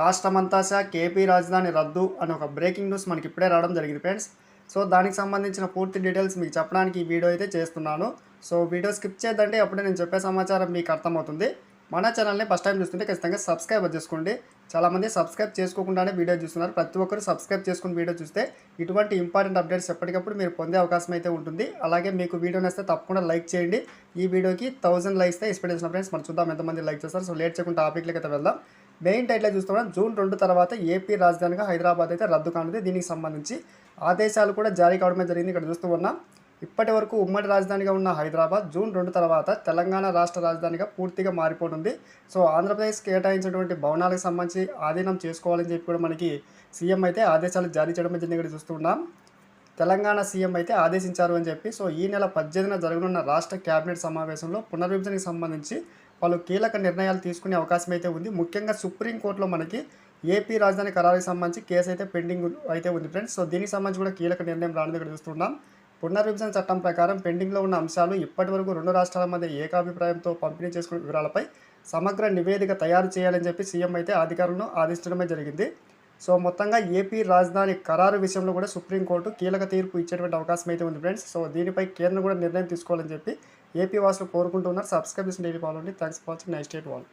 రాష్ట్రమంతా శాఖ కేపీ రాజధాని రద్దు అని ఒక బ్రేకింగ్ న్యూస్ మనకి ఇప్పుడే రావడం జరిగింది ఫ్రెండ్స్. సో దానికి సంబంధించిన పూర్తి డీటెయిల్స్ మీకు చెప్పడానికి ఈ వీడియో అయితే చేస్తున్నాను. సో వీడియో స్కిప్ చేద్దంటే అప్పుడే నేను చెప్పే సమాచారం మీకు అర్థమవుతుంది. మన ఛానల్ని ఫస్ట్ టైం చూస్తుంటే ఖచ్చితంగా సబ్స్క్రైబ్ చేసుకోండి. చాలామంది సబ్స్క్రైబ్ చేసుకోకుండానే వీడియో చూస్తున్నారు. ప్రతి ఒక్కరు సబ్స్క్రైబ్ చేసుకుని వీడియో చూస్తే ఇటువంటి ఇంపార్టెంట్ అప్డేట్స్ ఎప్పటికప్పుడు మీరు పొందే అవకాశం అయితే ఉంటుంది. అలాగే మీకు వీడియో నచ్చితే తప్పకుండా లైక్ చేయండి. ఈ వీడియోకి థౌసండ్ లైక్స్ ఎక్స్పెక్టేషన్ ఫ్రెండ్స్. మనం చూద్దాం ఎంతమంది లైక్ చేస్తారు. సో లేట్ చేయకుండా టాపిక్లకి అయితే వెళ్దాం. మెయిన్ టైట్లో చూస్తున్నాం జూన్ రెండు తర్వాత ఏపీ రాజధానిగా హైదరాబాద్ అయితే రద్దు కానుంది. దీనికి సంబంధించి ఆదేశాలు కూడా జారీ కావడమే జరిగింది. ఇక్కడ చూస్తూ ఉన్నాం. ఇప్పటి వరకు ఉమ్మడి రాజధానిగా ఉన్న హైదరాబాద్ జూన్ రెండు తర్వాత తెలంగాణ రాష్ట్ర రాజధానిగా పూర్తిగా మారిపోతుంది సో ఆంధ్రప్రదేశ్ కేటాయించినటువంటి భవనాలకు సంబంధించి ఆధీనం చేసుకోవాలని చెప్పి కూడా మనకి సీఎం అయితే ఆదేశాలు జారీ చేయడం జరిగింది. ఇక్కడ చూస్తున్నాం తెలంగాణ సీఎం అయితే ఆదేశించారు అని చెప్పి సో ఈ నెల పద్దెనిమిదిన జరగనున్న రాష్ట్ర కేబినెట్ సమావేశంలో పునర్విభజనకు సంబంధించి పలు కీలక నిర్ణయాలు తీసుకునే అవకాశం అయితే ఉంది. ముఖ్యంగా సుప్రీంకోర్టులో మనకి ఏపీ రాజధాని ఖరారుకి సంబంధించి కేసు అయితే పెండింగ్ అయితే ఉంది ఫ్రెండ్స్. సో దీనికి సంబంధించి కూడా కీలక నిర్ణయం రాని దగ్గర చూస్తున్నాం. పునర్విభజన చట్టం ప్రకారం పెండింగ్లో ఉన్న అంశాలు ఇప్పటి వరకు రెండు రాష్ట్రాల మధ్య ఏకాభిప్రాయంతో పంపిణీ చేసుకున్న వివరాలపై సమగ్ర నివేదిక తయారు చేయాలని చెప్పి సీఎం అయితే అధికారులను ఆదేశించడమే జరిగింది. సో మొత్తంగా ఏపీ రాజధాని ఖరారు విషయంలో కూడా సుప్రీంకోర్టు కీలక తీర్పు ఇచ్చేటువంటి అవకాశం అయితే ఉంది ఫ్రెండ్స్. సో దీనిపై కేంద్రం కూడా నిర్ణయం తీసుకోవాలని చెప్పి ఏపీ వాసులు కోరుకుంటున్నారు. సబ్స్క్రైబ్ చేసిన daily follow thanks for watching. Next date వాళ్ళు